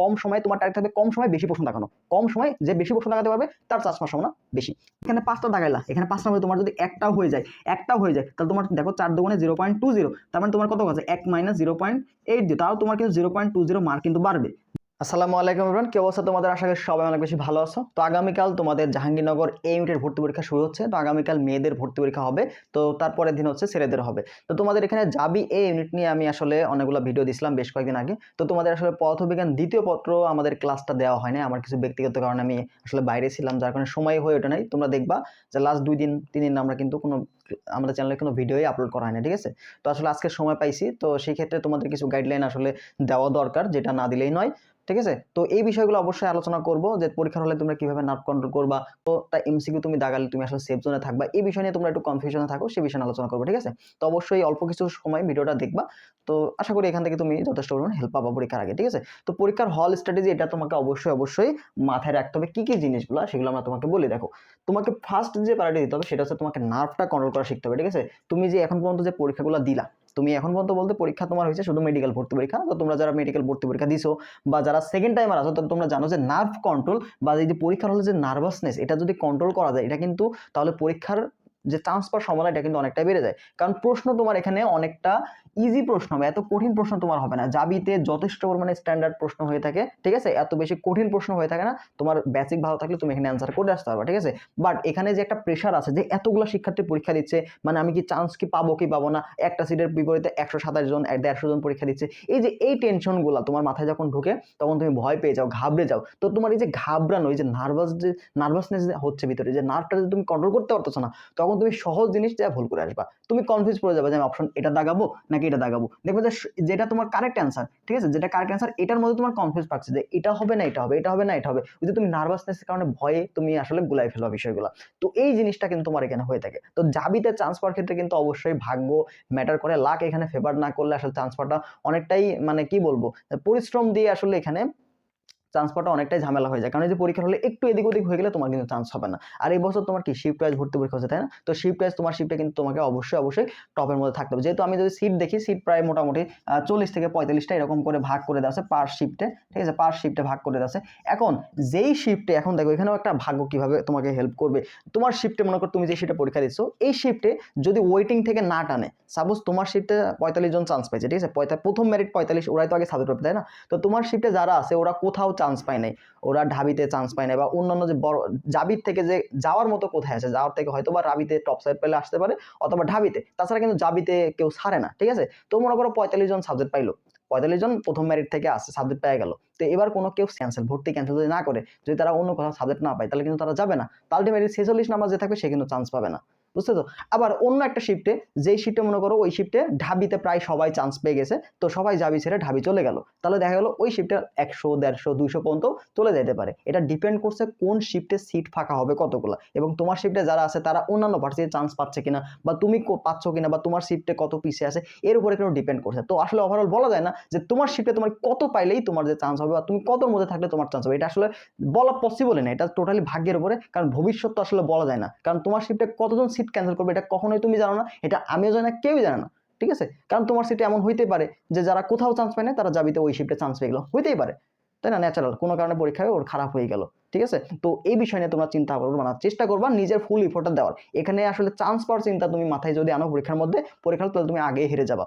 কম সময়ে তোমার টার্গেট থাকবে কম সময় বেশি প্রশ্ন দেখানো। কম সময় যে বেশি প্রশ্ন দেখাতে পারবে, তার চার্জ পাঁচ সম্ভাবনা বেশি। এখানে পাঁচটা দেখাইলা এখানে পাঁচটা মধ্যে তোমার যদি একটাও হয়ে যায়, একটাও হয়ে যায়, তাহলে তোমার দেখো চার দোকানে জিরো পয়েন্ট টু জিরো তার মানে তোমার কত আছে এক minus zero point eight zero তাও তোমার কিন্তু zero point two zero mark কিন্তু বাড়বে। আসসালামু আলাইকুম এভরিওয়ান কি অবস্থা তোমাদের? আশা করি সবাই অনেক বেশি ভালো আছো। তো আগামীকাল তোমাদের জাহাঙ্গীরনগর এই ইউনিটের ভর্তি পরীক্ষা শুরু হচ্ছে। তো আগামীকাল মেয়েদের ভর্তি পরীক্ষা হবে। তো তারপরের দিন হচ্ছে ছেলেদের হবে। তো তোমাদের এখানে যাবি এই ইউনিট নিয়ে আমি আসলে অনেকগুলো ভিডিও দিছিলাম বেশ কয়েকদিন আগে। তো তোমাদের আসলে পদার্থবিজ্ঞান দ্বিতীয় পত্র আমাদের ক্লাসটা দেওয়া হয় আমার কিছু ব্যক্তিগত কারণে আমি আসলে বাইরে ছিলাম, যার কারণে সময় হয়ে ওঠে নাই। তোমরা দেখবা যে লাস্ট দুই দিন, তিন দিন আমরা কিন্তু কোনো, আমাদের চ্যানেলে কোনো ভিডিওই আপলোড করা হয় ঠিক আছে? তো আসলে আজকে সময় পাইছি। তো সেই ক্ষেত্রে তোমাদের কিছু গাইডলাইন আসলে দেওয়া দরকার, যেটা না দিলেই নয়। ঠিক আছে? তো এই বিষয়গুলো অবশ্যই আলোচনা করব যে পরীক্ষার হলে তোমরা কীভাবে নার্ভ কন্ট্রোল করবা, তো তা এমসিকিউ তুমি দাগালে তুমি আসলে সেফ জোনে থাকবা। এই বিষয় নিয়ে তোমরা একটু কনফিউশনে থাকো সেই বিষয়ে আলোচনা করব, ঠিক আছে? তো অবশ্যই অল্প কিছু সময় ভিডিওটা দেখবা। তো আশা করি এখান থেকে তুমি যথেষ্ট পরিমাণ হেল্প পাবা পরীক্ষার আগে, ঠিক আছে? তো পরীক্ষার হল স্ট্র্যাটেজি এটা তোমাকে অবশ্যই অবশ্যই মাথায় রাখতে হবে। কী কী জিনিসগুলো সেগুলো আমরা তোমাকে বলি, দেখো। তোমাকে ফার্স্ট যে প্যারাটি দিতে হবে সেটা হচ্ছে তোমাকে নার্ভটা কন্ট্রোল করা শিখতে হবে, ঠিক আছে? তুমি যে এখন পর্যন্ত যে পরীক্ষাগুলো দিলা তুমি এখন পর্যন্ত বলতে পরীক্ষা তোমার হয়েছে শুধু মেডিকেল ভর্তি পরীক্ষা। তো তোমরা যারা মেডিকেল ভর্তি পরীক্ষা দিছো বা যারা সেকেন্ড টাইমার আছো তাহলে তোমরা জানো যে নার্ভ কন্ট্রোল বা এই যে পরীক্ষার হলে যে নার্ভাসনেস এটা যদি কন্ট্রোল করা যায়, এটা কিন্তু তাহলে পরীক্ষার যে চান্স পাওয়ার সম্ভাবনা এটা কিন্তু অনেকটা বেড়ে যায়। কারণ প্রশ্ন তোমার এখানে অনেকটা ইজি প্রশ্ন হবে এত কঠিন প্রশ্ন তোমার হবে না। জাবিতে যথেষ্ট পরিমাণে স্ট্যান্ডার্ড প্রশ্ন হয়ে থাকে, ঠিক আছে? এত বেশি কঠিন প্রশ্ন হয়ে থাকে না, তোমার বেসিক ভালো থাকলে তুমি এখানে অ্যান্সার করে আসতে পারবে, ঠিক আছে? বাট এখানে যে একটা প্রেশার আছে যে এতগুলো শিক্ষার্থী পরীক্ষা দিচ্ছে মানে আমি কি চান্স কি পাবো কি পাবো না, একটা সিটের বিপরীতে একশো সাতাশ জন দেড়শো জন পরীক্ষা দিচ্ছে, এই যে এই টেনশনগুলো তোমার মাথায় যখন ঢুকে, তখন তুমি ভয় পেয়ে যাও, ঘাবড়ে যাও। তো তোমার এই যে ঘাবড়ানো, এই যে নার্ভাস যে নার্ভাসনেস হচ্ছে ভিতরে, যে নার্ভটা যদি তুমি কন্ট্রোল করতে পারতেছো না, তখন তুমি সহজ জিনিস যা ভুল করে আসবা। তুমি কনফিউজ পড়ে যাবে যে আমি অপশন এটা দাগাবো, নাকি এটা দাগাবো দেখবে যে যেটা তোমার কারেক্ট অ্যান্সার ঠিক আছে? যেটা কারেক্ট অ্যান্সার এটার মধ্যে তোমার কনফিউজ পাচ্ছে যে এটা হবে না, এটা হবে এটা হবে না, এটা হবে। যদি তুমি নার্ভাসনেসের কারণে ভয়ে তুমি আসলে গুলাই ফেলো বিষয়গুলো। তো এই জিনিসটা কিন্তু তোমার এখানে হয়ে থাকে। তো জাবিতে চান্স পাওয়ার ক্ষেত্রে কিন্তু অবশ্যই ভাগ্য ম্যাটার করে। লাক এখানে ফেভার না করলে আসলে চান্স পাওয়াটা অনেকটাই মানে কি বলব? পরিশ্রম দিয়ে আসলে এখানে চান্স পাওয়াটা অনেকটাই ঝামেলা হয়ে যায়। কারণ এই যে পরীক্ষা হলে একটু এদিক ওদিক হয়ে গেলে তোমার কিন্তু চান্স হবে না। আর এই বছর তোমার কি শিফট ওয়াইজ ভর্তি পরীক্ষা হচ্ছে, তাই না? তো শিফট ওয়াইজ তোমার শিফটে কিন্তু তোমাকে অবশ্যই অবশ্যই টপের মধ্যে থাকতে হবে। যেহেতু আমি যদি সিট দেখি সিট প্রায় মোটামুটি চল্লিশ থেকে পঁয়তাল্লিশটা এরকম করে ভাগ করে দেওয়া আছে পার শিফটে ঠিক আছে? পার শিফটে ভাগ করে দেওয়া আছে। এখন যেই শিফটে এখন দেখো, এখানেও একটা ভাগ্য কীভাবে তোমাকে হেল্প করবে। তোমার শিফটে মনে করো তুমি যে শিফটে পরীক্ষা দিচ্ছ, এই শিফটে যদি ওয়েটিং থেকে না টানে সাপোজ তোমার শিফটে পঁয়তাল্লিশ জন চান্স পাইছে ঠিক আছে? প্রথম মেরিট পঁয়তাল্লিশ, ওরাই তো আগে সাবজেক্ট পাবে তাই না? তো তোমার শিফটে যারা আছে, ওরা কোথাও চান্স পায় নাই। ওরা ঢাবিতে চান্স পায় নাই বা অন্যান্য যে বড়, জাবির থেকে যে যাওয়ার মতো কোথায় আছে? যাওয়ার থেকে হয়তো বা রাবিতে টপ সাইড পেলে আসতে পারে অথবা ঢাবিতে। তাছাড়া কিন্তু জাবিতে কেউ ছাড়ে না, ঠিক আছে? তো মনে করো পঁয়তাল্লিশ জন সাবজেক্ট পাইলো। পঁয়তাল্লিশ জন প্রথম মেরিট থেকে আসছে সাবজেক্ট পেয়ে গেল। তো এবার কোনো কেউ ক্যান্সেল ভর্তি ক্যান্সেল যদি না করে, যদি তারা অন্য কোথাও সাবজেক্ট না পায়, তাহলে কিন্তু তারা যাবে না। আলটিমেটলি ছেচল্লিশ নাম্বার যে থাকবে, সে কিন্তু চান্স পাবে না। বুঝতে তো আবার অন্য একটা শিফটে যেই শিফটে মনে করো, ওই শিফটে ঢাবিতে প্রায় সবাই চান্স পেয়ে গেছে, তো সবাই যাবি ছেড়ে ঢাবি চলে গেল। তাহলে দেখা গেলো ওই শিফটে একশো, দেড়শো, দুইশো পর্যন্ত চলে যেতে পারে। এটা ডিপেন্ড করছে কোন শিফটে সিট ফাঁকা হবে কতগুলো। এবং তোমার শিফটে যারা আছে, তারা অন্যান্য ভার্সিটির চান্স পাচ্ছে কিনা, বা তুমি পাচ্ছ কিনা, বা তোমার শিফটে কত পিছে আছে, এর উপরে কিন্তু ডিপেন্ড করছে তো আসলে ওভারঅল বলা যায় না যে তোমার শিফটে তোমার কত পাইলেই তোমার যে চান্স হবে, বা তুমি কতর মধ্যে থাকলে তোমার চান্স হবে। এটা আসলে বলা পসিবলই না, এটা টোটালি ভাগ্যের উপরে, কারণ ভবিষ্যৎ তো আসলে বলা যায় না। কারণ তোমার শিফটে কতজন সিট ক্যান্সেল করবে, এটা কখনোই তুমি জানো না, এটা আমিও জানি না, কেউই জানে না, ঠিক আছে? কারণ তোমার সিটে এমন হইতে পারে যে যারা কোথাও চান্স পায় না তারা যাবিতে ওই শিফটে চান্স পেয়ে গেলো, হইতেই পারে, তাই না? ন্যাচারাল কোনো কারণে পরীক্ষায় ওর খারাপ হয়ে গেল, ঠিক আছে? তো এই বিষয় নিয়ে তোমরা চিন্তা করবে না চেষ্টা করবা নিজের ফুল ইফোর্টটা দেওয়ার, এখানে আসলে চান্স পাওয়ার চিন্তা তুমি মাথায় যদি আনো পরীক্ষার মধ্যে, পরীক্ষার তাহলে তুমি আগে হেরে যাবা।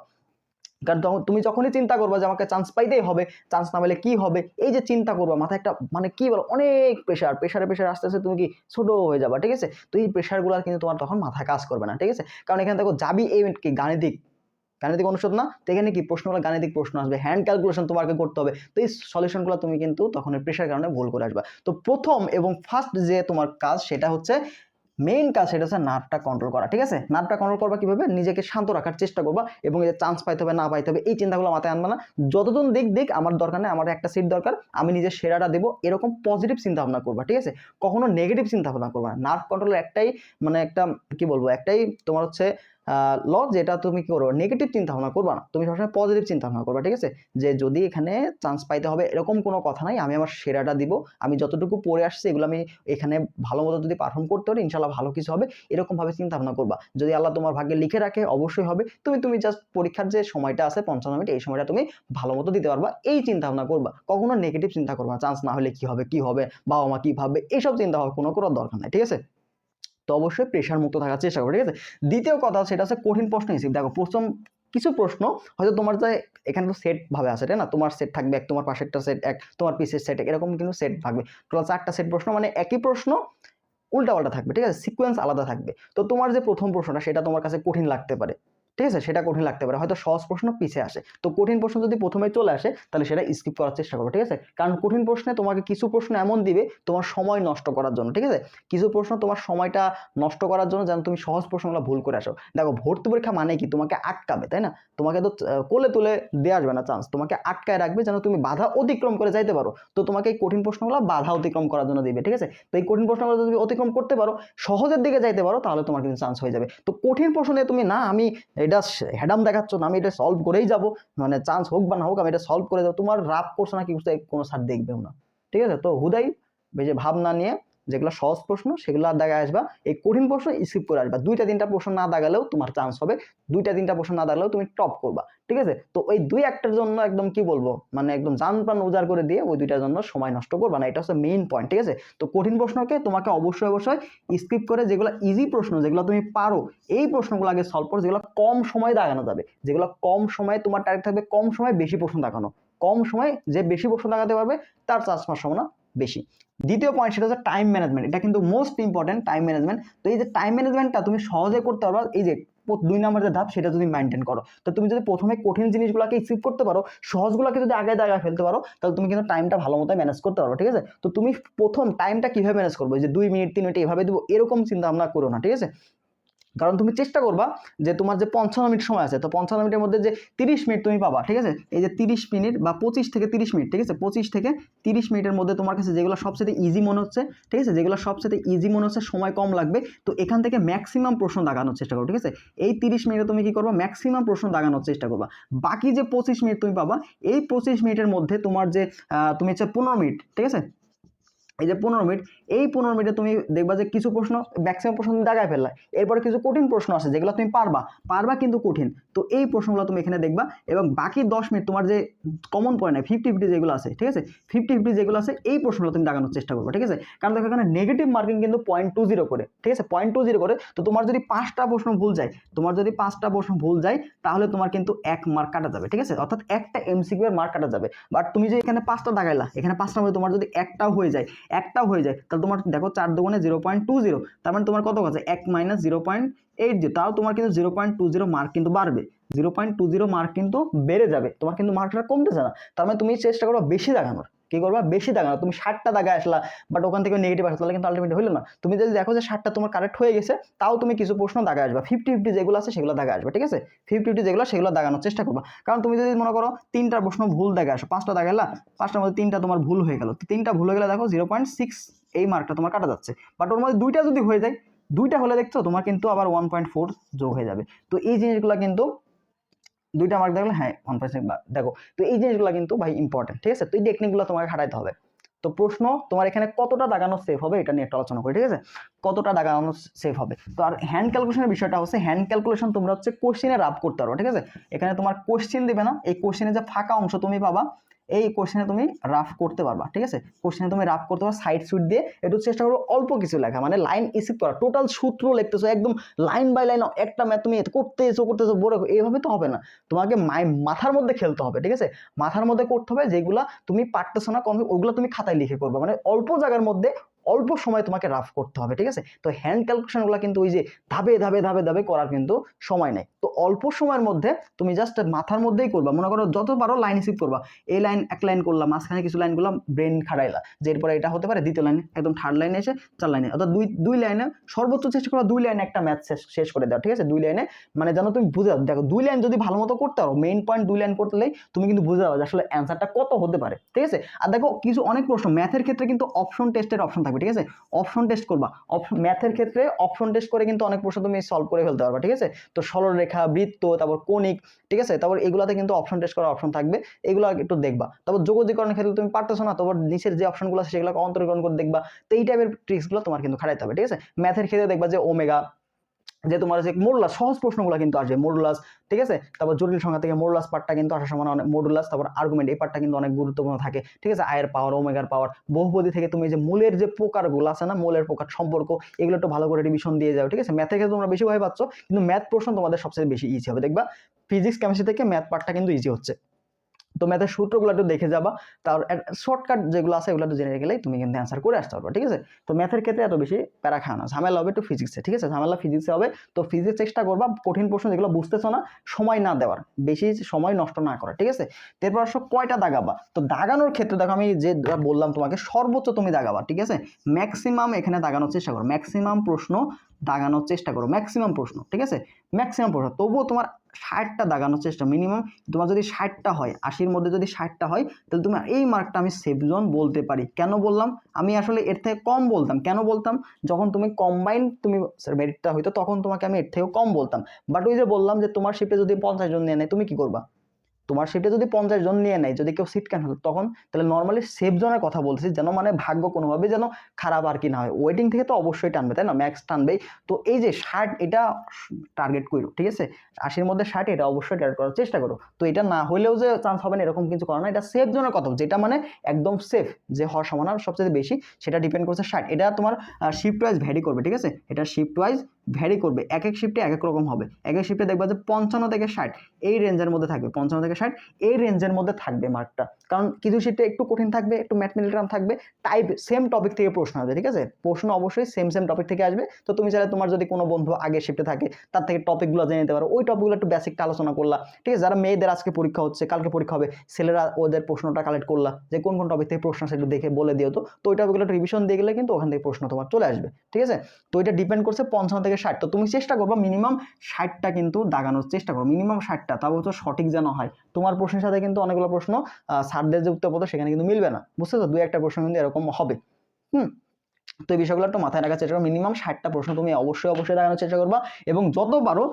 কারণ তখন তুমি যখনই চিন্তা করবা যে আমাকে চান্স পাইতেই হবে চান্স না পেলে কি হবে, এই যে চিন্তা করবা, মাথায় একটা মানে কি বলো, অনেক প্রেশার প্রেশারে প্রেশার আস্তে আস্তে তুমি কি ছোট হয়ে যাবা, ঠিক আছে? তো এই প্রেশারগুলো কিন্তু তোমার তখন মাথায় কাজ করবে না, ঠিক আছে? কারণ এখানে দেখো যাবি এই কি গাণিতিক গাণিতিক অনুষদ না? তো এখানে কি প্রশ্নগুলো, গাণিতিক প্রশ্ন আসবে হ্যান্ড ক্যালকুলেশন তোমাকে করতে হবে, তো এই সলিউশনগুলো তুমি কিন্তু তখন প্রেশার কারণে ভুল করে আসবা। তো প্রথম এবং ফার্স্ট যে তোমার কাজ সেটা হচ্ছে মেইন কাজ সেটা হচ্ছে নার্ভটা কন্ট্রোল করা, ঠিক আছে? নার্ভটা কন্ট্রোল করবা কীভাবে? নিজেকে শান্ত রাখার চেষ্টা করবা এবং এই চান্স পাইতে হবে, না পাইতে হবে, এই চিন্তাগুলো মাথায় আনবা না। যতজন দিক দিক আমার দরকার নেই, আমার একটা সিট দরকার, আমি নিজের সেরাটা দেবো, এরকম পজিটিভ চিন্তা ভাবনা করবা, ঠিক আছে? কখনো নেগেটিভ চিন্তা ভাবনা করবা না। নার্ভ কন্ট্রোলের একটাই মানে একটা, কি বলব? একটাই তোমার হচ্ছে ল যেটা তুমি কি নেগেটিভ চিন্তা ভাবনা করবা না। তুমি সবসময় পজিটিভ চিন্তা ভাবনা করবা, ঠিক আছে? যে যদি এখানে চান্স পাইতে হবে, এরকম কোনো কথা নাই, আমি আমার সেরাটা দিব, আমি যতটুকু পড়ে আসছি, এগুলো আমি এখানে ভালো মতো যদি পারফর্ম করতে পারি ইনশাল্লাহ ভালো কিছু হবে, এরকমভাবে চিন্তা ভাবনা করবা। যদি আল্লাহ তোমার ভাগ্যে লিখে রাখে, অবশ্যই হবে। তুমি তুমি জাস্ট পরীক্ষার যে সময়টা আছে, পঞ্চান্ন মিনিট, এই সময়টা তুমি ভালো মতো দিতে পারবা, এই চিন্তা ভাবনা করবা। কখনো নেগেটিভ চিন্তা করবা চান্স না হলে কি হবে কি হবে, বাবা মা কি ভাববে, এইসব চিন্তা ভাবনা কোনো করার দরকার নাই, ঠিক আছে? তো অবশ্যই প্রেশার মুক্ত থাকার চেষ্টা করো, ঠিক আছে? দ্বিতীয় কথা সেটা হচ্ছে কঠিন প্রশ্ন হিসেবে। দেখো, প্রথম কিছু প্রশ্ন, হয়তো তোমার যে এখানে তো সেট ভাবে আছে, তাই না? তোমার সেট থাকবে এক, তোমার পাশেরটা সেট এক, তোমার পিসের সেট এরকম কিন্তু সেট থাকবে। টোটাল চারটা সেট প্রশ্ন মানে একই প্রশ্ন, উল্টাপাল্টা থাকবে, ঠিক আছে? সিকোয়েন্স আলাদা থাকবে। তো তোমার যে প্রথম প্রশ্নটা, সেটা তোমার কাছে কঠিন লাগতে পারে। ঠিক আছে? সেটা কঠিন লাগতে পারে। হয়তো সহজ প্রশ্ন পিছিয়ে আসে। তো কঠিন প্রশ্ন যদি প্রথমে চলে আসে, তাহলে সেটা স্কিপ করার চেষ্টা করো, ঠিক আছে? কারণ কঠিন প্রশ্নে তোমাকে কিছু প্রশ্ন এমন দিবে তোমার সময় নষ্ট করার জন্য, ঠিক আছে? কিছু প্রশ্ন তোমার সময়টা নষ্ট করার জন্য যেন তুমি সহজ প্রশ্নগুলো ভুল করে আসো। দেখো, ভর্তি পরীক্ষা মানে কি? তোমাকে আটকাবে, তাই না? তোমাকে তো কোলে তুলে দিয়ে আসবে না চান্স তোমাকে আটকায় রাখবে যেন তুমি বাধা অতিক্রম করে যাইতে পারো। তো তোমাকে এই কঠিন প্রশ্নগুলো বাধা অতিক্রম করার জন্য দিবে, ঠিক আছে? তো এই কঠিন প্রশ্নগুলো যদি অতিক্রম করতে পারো, সহজের দিকে যাইতে পারো, তাহলে তোমার কিন্তু চান্স হয়ে যাবে। তো কঠিন প্রশ্ন তুমি, না, আমি এটা হ্যাডাম দেখাচ্ছ না, আমি এটা সলভ করেই যাব। মানে চান্স হোক বা না হোক, আমি এটা সলভ করে যাব তোমার রাপ করছ না কি কোনো স্যার দেখবেও না। ঠিক আছে? তো হুদাই বেশি ভাবনা নিয়ে যেগুলো সহজ প্রশ্ন, সেগুলো আর দাগায় আসবা। এই কঠিন প্রশ্ন স্কিপ করে আসবা। দুইটা, তিনটা প্রশ্ন না দাগালেও তোমার চান্স হবে। দুইটা, তিনটা প্রশ্ন না দাগালেও তুমি টপ করবা। ঠিক আছে? তো ওই দুই একটার জন্য একদম কি বলব? মানে একদম জান প্রাণ উজাড় করে দিয়ে ওই দুইটার জন্য সময় নষ্ট করবা না। এটা হচ্ছে মেইন পয়েন্ট ঠিক আছে? তো কঠিন প্রশ্নকে তোমাকে অবশ্যই অবশ্যই স্কিপ করে যেগুলো ইজি প্রশ্ন, যেগুলো তুমি পারো, এই প্রশ্নগুলো আগে সলভ করো। যেগুলো কম সময় দাগানো যাবে। যেগুলো কম সময়ে তোমার টার্গেট থাকবে, কম সময়ে বেশি প্রশ্ন দাগানো কম সময়ে যে বেশি প্রশ্ন দাগাতে পারবে, তার চান্স পাওয়ার সম্ভাবনা বেশি। দ্বিতীয় পয়েন্ট সেটা হচ্ছে টাইম ম্যানেজমেন্ট এটা কিন্তু মোস্ট ইম্পর্টেন্ট টাইম ম্যানেজমেন্ট তো এই যে টাইম ম্যানেজমেন্টটা তুমি সহজে করতে পারবা, এই যে দুই নম্বর যে ধাপ সেটা যদি মেনটেন করো। তো তুমি যদি প্রথমে কঠিন জিনিসগুলোকে স্কিপ করতে পারো, সহজগুলোকে যদি আগে দাগায় ফেলতে পারো, তাহলে তুমি কিন্তু টাইমটা ভালো মতো ম্যানেজ করতে পারো ঠিক আছে? তো তুমি প্রথম টাইমটা কীভাবে ম্যানেজ করব? যে দুই মিনিট তিন মিনিট এভাবে দেবো, এরকম চিন্তা ভাবনা করো না, ঠিক আছে? কারণ তুমি চেষ্টা করবা যে তোমার যে পঞ্চান্ন মিনিট সময় আছে, তো পঞ্চান্ন মিনিটের মধ্যে যে তিরিশ মিনিট তুমি পাবা, ঠিক আছে? এই যে তিরিশ মিনিট বা পঁচিশ থেকে তিরিশ মিনিট, ঠিক আছে? পঁচিশ থেকে তিরিশ মিনিটের মধ্যে তোমার কাছে যেগুলো সবচেয়ে ইজি মনে হচ্ছে, ঠিক আছে? যেগুলো সবচেয়ে ইজি মনে হচ্ছে, সময় কম লাগবে, তো এখান থেকে ম্যাক্সিমাম প্রশ্ন দাগানোর চেষ্টা করো, ঠিক আছে? এই তিরিশ মিনিটে তুমি কি করবা? ম্যাক্সিমাম প্রশ্ন দাগানোর চেষ্টা করবা। বাকি যে পঁচিশ মিনিট তুমি পাবা, এই পঁচিশ মিনিটের মধ্যে তোমার যে তুমি হচ্ছে পনেরো মিনিট, ঠিক আছে? এই যে পনেরো মিনিট, এই পনেরো মিনিটে তুমি দেখবা যে কিছু প্রশ্ন ম্যাক্সিমাম প্রশ্ন তুমি দাগায় ফেললা। এরপরে কিছু কঠিন প্রশ্ন আছে যেগুলো তুমি পারবা। পারবা কিন্তু কঠিন। তো এই প্রশ্নগুলো তুমি এখানে দেখবা এবং বাকি দশ মিনিট তোমার যে কমন পড়ে না ফিফটি ফিফটি যেগুলো আছে, ঠিক আছে? ফিফটি ফিফটি যেগুলো আছে, এই প্রশ্নগুলো তুমি দাগানোর চেষ্টা করবে, ঠিক আছে? কারণ দেখো এখানে নেগেটিভ মার্কিং কিন্তু পয়েন্ট টু জিরো করে, ঠিক আছে? পয়েন্ট টু জিরো করে, তো তোমার যদি পাঁচটা প্রশ্ন ভুল যায়, তোমার যদি পাঁচটা প্রশ্ন ভুল যায়, তাহলে তোমার কিন্তু এক মার্ক কাটা যাবে, ঠিক আছে? অর্থাৎ একটা এমসিকিউ এর মার্ক কাটা যাবে। বাট তুমি যে এখানে পাঁচটা দাগাইলা এখানে পাঁচটা মধ্যে তোমার যদি একটাও হয়ে যায়, একটাও হয়ে যায়, তাহলে তোমার দেখো চার দোকানে জিরো পয়েন্ট টু জিরো তার মানে তোমার কত আছে এক minus zero point eight zero তাও তোমার কিন্তু zero point two zero mark কিন্তু বাড়বে। Zero point two zero mark কিন্তু বেড়ে যাবে। তোমার কিন্তু মার্কটা কমতেছে না। তার মানে তুমি চেষ্টা করো বেশি দাগানোর। কি করবা? বেশি দাগানো। তুমি ষাটটা দাগা আসলা বাট ওখান থেকে নেগেটিভ আসলে, তাহলে কিন্তু আলটিমেট হলো না। তুমি যদি দেখো যে ষাটটা তোমার কারেক্ট হয়ে গেছে, তাও তুমি কিছু প্রশ্ন দাগা আসবা। ফিফটি ফিফটি যেগুলো আছে সেগুলো দাগা আসবে, ঠিক আছে? ফিফটি ফিফটি যেগুলো সেগুলো দাগানোর চেষ্টা করবা। কারণ তুমি যদি মনে করো তিনটা প্রশ্ন ভুল দাগা আসো, পাঁচটা দাগালা পাঁচটার মধ্যে তিনটা তোমার ভুল হয়ে গেল। তিনটা ভুল হয়ে গেলে দেখো জিরো পয়েন্ট সিক্স এই মার্কটা তোমার কাটা যাচ্ছে। বাট ওর মধ্যে দুইটা যদি হয়ে যায় দুইটা হলে দেখছ তোমার কিন্তু আবার ওয়ান পয়েন্ট ফোর যোগ হয়ে যাবে। তো এই জিনিসগুলো কিন্তু দুইটা মার্ক দেখলে হ্যাঁ ওয়ান পার্সেন্ট দেখো, তো এই জিনিসগুলো কিন্তু ভাই ইম্পর্টেন্ট ঠিক আছে? তো এই টেকনিকগুলো তোমাকে খাটাইতে হবে। তো প্রশ্ন, তোমার এখানে কতটা দাগানো সেফ হবে এটা নিয়ে একটা আলোচনা করি, ঠিক আছে? কতটা দাগানো সেফ হবে? তো আর হ্যান্ড ক্যালকুলেশনের বিষয়টা হচ্ছে হ্যান্ড ক্যালকুলেশন তোমরা হচ্ছে কোশ্চেনে রাপ করতে পারো, ঠিক আছে? এখানে তোমার কোশ্চেন দেবে না, এই কোশ্চেনে যে ফাঁকা অংশ তুমি পাবা এই কোশ্চেনে তুমি রাফ করতে পারবা, ঠিক আছে? কোশ্চেনে তুমি রাফ করতে পারবা সাইড সুইট দিয়ে একটু চেষ্টা করব অল্প কিছু লেখা মানে লাইন ইসিপ করা। টোটাল সূত্র লিখতেছো, একদম লাইন বাই লাইন একটা ম্যাথ তুমি করতেছো করতেছো, বড় এইভাবে তো হবে না। তোমাকে মাই মাথার মধ্যে খেলতে হবে, ঠিক আছে? মাথার মধ্যে করতে হবে যেগুলো তুমি পারতেছো না, কম ওগুলো তুমি খাতায় লিখে করবে। মানে অল্প জায়গার মধ্যে অল্প সময় তোমাকে রাফ করতে হবে, ঠিক আছে? তো হ্যান্ড ক্যালকুলেশনগুলো কিন্তু ওই যে ধাপে ধাপে ধাপে ধাপে করার কিন্তু সময় নেই তো অল্প সময়ের মধ্যে তুমি জাস্ট মাথার মধ্যেই করবা, মনে করো যত পারো লাইন সিপ করবা। এই লাইন এক লাইন করলাম, মাঝখানে কিছু লাইনগুলো ব্রেন খাড়াইলা। যে এরপরে এটা হতে পারে দ্বিতীয় লাইনে একদম থার্ড লাইনে এসে চার লাইনে অর্থাৎ দুই দুই লাইনে সর্বোচ্চ চেষ্টা করো দুই লাইনে একটা ম্যাথ শেষ শেষ করে দাও ঠিক আছে? দুই লাইনে মানে যেন তুমি বুঝে যাও। দেখো, দুই লাইন যদি ভালো মতো করতে পারো মেইন পয়েন্ট দুই লাইন করলেই তুমি কিন্তু বুঝে যাও যে আসলে অ্যান্সারটা কত হতে পারে, ঠিক আছে? আর দেখো, কিছু অনেক প্রশ্ন ম্যাথের ক্ষেত্রে কিন্তু অপশন টেস্টের অপশন থাকবে। ঠিক আছে? অপশন টেস্ট করবা। অপশন ম্যাথের ক্ষেত্রে অপশন টেস্ট করে কিন্তু অনেক প্রশ্ন তুমি সলভ করে ফেলতে পারবা, ঠিক আছে? তো সরলরেখা, বৃত্ত, তারপর কণিক, ঠিক আছে? তারপর এগুলাতে কিন্তু অপশন টেস্ট করার অপশন থাকবে। এগুলো একটু দেখবা। তারপর যোগজীকরণের ক্ষেত্রে তুমি পারতেছো না, তারপর নিচের যে অপশনগুলো আছে সেগুলোকে অন্তরীকরণ করে দেখবা। তো এই টাইপের ট্রিক্সগুলো তোমার কিন্তু খাটাইতে হবে, ঠিক আছে? ম্যাথের ক্ষেত্রে দেখবা যে ওমেগা যে তোমার যে মোডুলাস সহজ প্রশ্নগুলো কিন্তু আসবে মোডুলাস ঠিক আছে? তারপর জটিল সংখ্যা থেকে মোডুলাস পার্টটা কিন্তু আসার সময় অনেক মোডুলাস তারপর আর্গুমেন্ট এই পার্টটা কিন্তু অনেক গুরুত্বপূর্ণ থাকে, ঠিক আছে? আয়ের পাওয়ার ওমেগার পাওয়ার বহুপদী থেকে তুমি যে মূলের যে প্রকারগুলো আছে না, মূলের প্রকার সম্পর্ক, এগুলো একটু ভালো করে রিভিশন দিয়ে যাও, ঠিক আছে? ম্যাথের ক্ষেত্রে তোমরা বেশি ভয় পাচ্ছ, কিন্তু ম্যাথ প্রশ্ন তোমাদের সবচেয়ে বেশি ইজি হবে, দেখবা? ফিজিক্স কেমিস্ট্রি থেকে ম্যাথ পার্টটা কিন্তু ইজি হচ্ছে। তো ম্যাথের সূত্রগুলো একটু দেখে যাবা। তার শর্টকাট যেগুলো আছে ওগুলো একটু জেনে গেলেই তুমি কিন্তু অ্যান্সার করে আসতে পারবে, ঠিক আছে? তো ম্যাথের ক্ষেত্রে এত বেশি প্যারা খাও না। ঝামেলা হবে একটু ফিজিক্সে ঠিক আছে? ঝামেলা ফিজিক্সে হবে। তো ফিজিক্স চেষ্টা করবা, কঠিন প্রশ্ন যেগুলো বুঝতেছো না, সময় না দেওয়ার। বেশি সময় নষ্ট না করা ঠিক আছে? তারপর আসো কয়টা দাগাবা? তো দাগানোর ক্ষেত্রে দেখো আমি যে বললাম তোমাকে, সর্বোচ্চ তুমি দাগাবা, ঠিক আছে? ম্যাক্সিমাম এখানে দাগানোর চেষ্টা করো। ম্যাক্সিমাম প্রশ্ন দাগানোর চেষ্টা করো। ম্যাক্সিমাম প্রশ্ন, ঠিক আছে? ম্যাক্সিমাম প্রশ্ন। তবুও তোমার ষাটটা দাগানোর চেষ্টা মিনিমাম তোমার যদি ষাটটা হয়, আশির মধ্যে যদি ষাটটা হয়, তাহলে তোমার এই মার্কটা আমি সেফ জোন বলতে পারি। কেন বললাম? আমি আসলে এর থেকে কম বলতাম। কেন বলতাম? যখন তুমি কম্বাইন তুমি মেরিটটা হইতো, তখন তোমাকে আমি এর থেকেও কম বলতাম। বাট ওই যে বললাম যে তোমার শিপে যদি পঞ্চাশ জন নিয়ে নেয়, তুমি কি করবা? তোমার শিফটে যদি পঞ্চাশ জন নিয়ে নেয়, যদি কেউ সিট ক্যান্সেল তখন তাহলে নর্মালি সেফ জোনের কথা বলছি যেন মানে ভাগ্য কোনোভাবে যেন খারাপ আর কি না হয়। ওয়েটিং থেকে তো অবশ্যই টানবে, তাই না? ম্যাক্স টানবেই। তো এই যে ষাট, এটা টার্গেট করো ঠিক আছে? আশির মধ্যে ষাট, এটা অবশ্যই টার্গেট করার চেষ্টা করো। তো এটা না হলেও যে চান্স হবে না, এরকম কিছু করো না। এটা সেফ জোনের কথা, যেটা মানে একদম সেফ যে হওয়ার সম্ভাবনা সবচেয়ে বেশি, সেটা ডিপেন্ড করছে ষাট। এটা তোমার শিফট ওয়াইজ ভ্যারি করবে, ঠিক আছে? এটা শিফট ওয়াইজ ভ্যারি করবে এক এক শিফটে এক এক রকম হবে। এক এক শিফটে দেখবা যে পঞ্চান্ন থেকে ষাট, এই রেঞ্জের মধ্যে থাকবে, পঞ্চান্ন থেকে ষাট, এই রেঞ্জের মধ্যে থাকবে মার্কটা কারণ কিছু শিফটে একটু কঠিন থাকবে, একটু ম্যাথমেটিক্রাম থাকবে টাইপ সেম টপিক থেকে প্রশ্ন আসবে, ঠিক আছে? প্রশ্ন অবশ্যই সেম সেম টপিক থেকে আসবে। তো তুমি চাইলে তোমার যদি কোনো বন্ধু আগে শিফটে থাকে, তার থেকে টপিকগুলো জেনে নিতে পারো। ওই টপিকগুলো একটু বেসিকটা আলোচনা করলা, ঠিক আছে? যারা মেয়েদের আজকে পরীক্ষা হচ্ছে, কালকে পরীক্ষা হবে, ছেলেরা ওদের প্রশ্নটা কালেক্ট করলা, যে কোন কোন টপিক থেকে প্রশ্ন সেটা দেখে বলে দিও তো। তো ওই টপিকগুলো একটু রিভিশন দিয়ে গেলে কিন্তু ওখান থেকে প্রশ্ন তোমার চলে আসবে, ঠিক আছে? তো এটা ডিপেন্ড করছে পঞ্চান্ন থেকে ষাট তো তুমি চেষ্টা করব মিনিমাম ষাটটা কিন্তু দাগানোর চেষ্টা করো মিনিমাম ষাটটা তাও তো সঠিক যেন হয়। তোমার প্রশ্নের সাথে কিন্তু অনেকগুলো প্রশ্ন স্যারদের যে উত্তর পত্র সেখানে কিন্তু মিলবে না, বুঝতে তো? দুই একটা প্রশ্ন কিন্তু এরকম হবে। হুম? তো এই বিষয়গুলো একটু মাথায় রাখার চেষ্টা করো মিনিমাম ষাটটা প্রশ্ন তুমি অবশ্যই অবশ্যই দাগানোর চেষ্টা করবা এবং যত পারো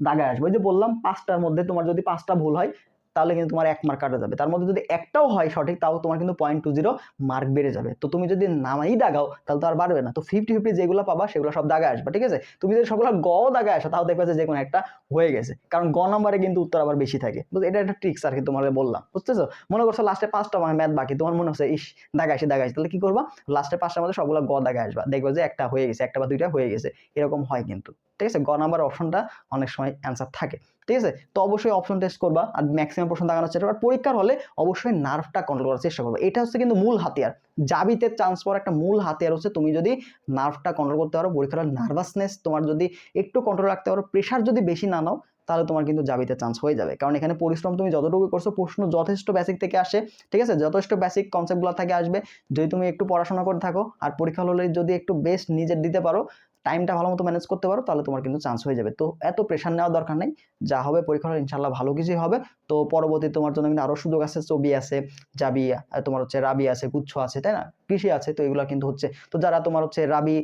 দাগায় আসবে, ওই যে বললাম পাঁচটার মধ্যে তোমার যদি পাঁচটা ভুল হয় তাহলে কিন্তু তোমার এক মার্ক কাটা যাবে। তার মধ্যে যদি একটাও হয় সঠিক, তাও তোমার কিন্তু পয়েন্ট টু জিরো মার্ক বেড়ে যাবে। তো তুমি যদি নামাই দাগাও, তাহলে তো আর বাড়বে না। তো ফিফটি ফিফটি যেগুলো পাবা, সেগুলো সব দাগায় আসবে, ঠিক আছে? তুমি যদি সবগুলো গ দাগায় আসো, তাও দেখবে যে কোনো একটা হয়ে গেছে। কারণ গ নাম্বারে কিন্তু উত্তর আবার বেশি থাকে। বুঝছ এটা একটা ট্রিক্স আর কি তোমাকে বললাম। বুঝতেছো? মনে করছ লাস্টে পাঁচটা ম্যাথ বাকি, তোমার মনে হচ্ছে, ইস দাগাইছি দাগাইছি তাহলে কি করবা? লাস্টে পাঁচটার মধ্যে সবগুলো গ দাগায় আসবা। দেখবে যে একটা হয়ে গেছে, একটা বা দুইটা হয়ে গেছে। এরকম হয় কিন্তু। ঠিক আছে? গ নাম্বার অপশনটা অনেক সময় অ্যান্সার থাকে। ঠিক আছে? তো অবশ্যই অপশন টেস্ট করবা আর ম্যাক্সিমাম প্রশ্ন দাগানোর চেষ্টা করবা। পরীক্ষার হলে অবশ্যই নার্ভটা কন্ট্রোল করার চেষ্টা করবে। এটা হচ্ছে কিন্তু মূল হাতিয়ার। জাবিতে চান্স পাওয়ার একটা মূল হাতিয়ার হচ্ছে তুমি যদি নার্ভটা কন্ট্রোল করতে পারো, পরীক্ষার নার্ভাসনেস তোমার যদি একটু কন্ট্রোল রাখতে পারো প্রেশার যদি বেশি না নাও, তাহলে তোমার কিন্তু জাবিতে চান্স হয়ে যাবে। কারণ এখানে পরিশ্রম তুমি যতটুকু করছ, প্রশ্ন যথেষ্ট বেসিক থেকে আসে। ঠিক আছে? যথেষ্ট বেসিক কনসেপ্টগুলো থেকে আসবে। যদি তুমি একটু পড়াশোনা করে থাকো, আর পরীক্ষা হলে যদি একটু বেস্ট নিজের দিতে পারো টাইমটা ভালো মতো ম্যানেজ করতে পারো, তাহলে তোমার কিন্তু চান্স হয়ে যাবে। তো এত প্রেশার নেওয়ার দরকার নেই। যা হবে পরীক্ষা ইনশাল্লাহ ভালো কিছুই হবে। তো পরবর্তী তোমার জন্য কিন্তু আরও সুযোগ আছে, ছবি আছে জাবি তোমার হচ্ছে রাবি আছে, গুচ্ছ আছে, তাই না? কৃষি আছে, তো এগুলো কিন্তু হচ্ছে, তো যারা তোমার হচ্ছে রাবি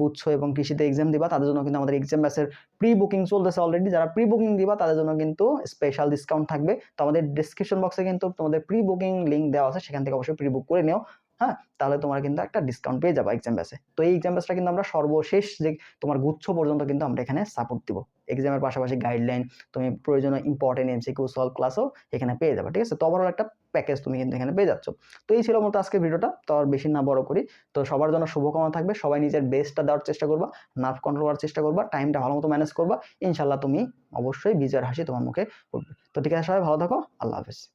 গুচ্ছ এবং কৃষিতে এক্সাম দিবা, তাদের জন্য কিন্তু আমাদের এক্সাম ব্যাসের প্রি বুকিং চলতেছে অলরেডি যারা প্রি বুকিং দিবা, তাদের জন্য কিন্তু স্পেশাল ডিসকাউন্ট থাকবে। তো আমাদের ডিসক্রিপশন বক্সে কিন্তু তোমাদের প্রি বুকিং লিঙ্ক দেওয়া আছে, সেখান থেকে অবশ্যই প্রি বুক করে নিও। হ্যাঁ? তাহলে তোমরা কিন্তু একটা ডিসকাউন্ট পেয়ে যাবে এক্সাম ব্যাসে তো এই এক্সাম ব্যাসটা কিন্তু আমরা সর্বশেষ যে তোমার গুচ্ছ পর্যন্ত কিন্তু আমরা এখানে সাপোর্ট দিব। এক্সামের পাশাপাশি গাইডলাইন তুমি প্রয়োজনীয় ইম্পর্টেন্ট এমসিকিউ সলভ ক্লাসও এখানে পেয়ে যাবে, ঠিক আছে? তো ওভারঅল একটা প্যাকেজ তুমি কিন্তু এখানে পেয়ে যাচ্ছ। তো এই ছিল মতো আজকে ভিডিওটা তো আর বেশি না বড় করি। তো সবার জন্য শুভকামনা থাকবে, সবাই নিজের বেস্টটা দেওয়ার চেষ্টা করবা নার্ভ কন্ট্রোল করার চেষ্টা করবা টাইমটা ভালো মতো ম্যানেজ করবা ইনশাল্লাহ তুমি অবশ্যই বিজয়ের হাসি তোমার মুখে উঠবে। তো ঠিক আছে সবাই, ভালো থাকো, আল্লাহ হাফিজ।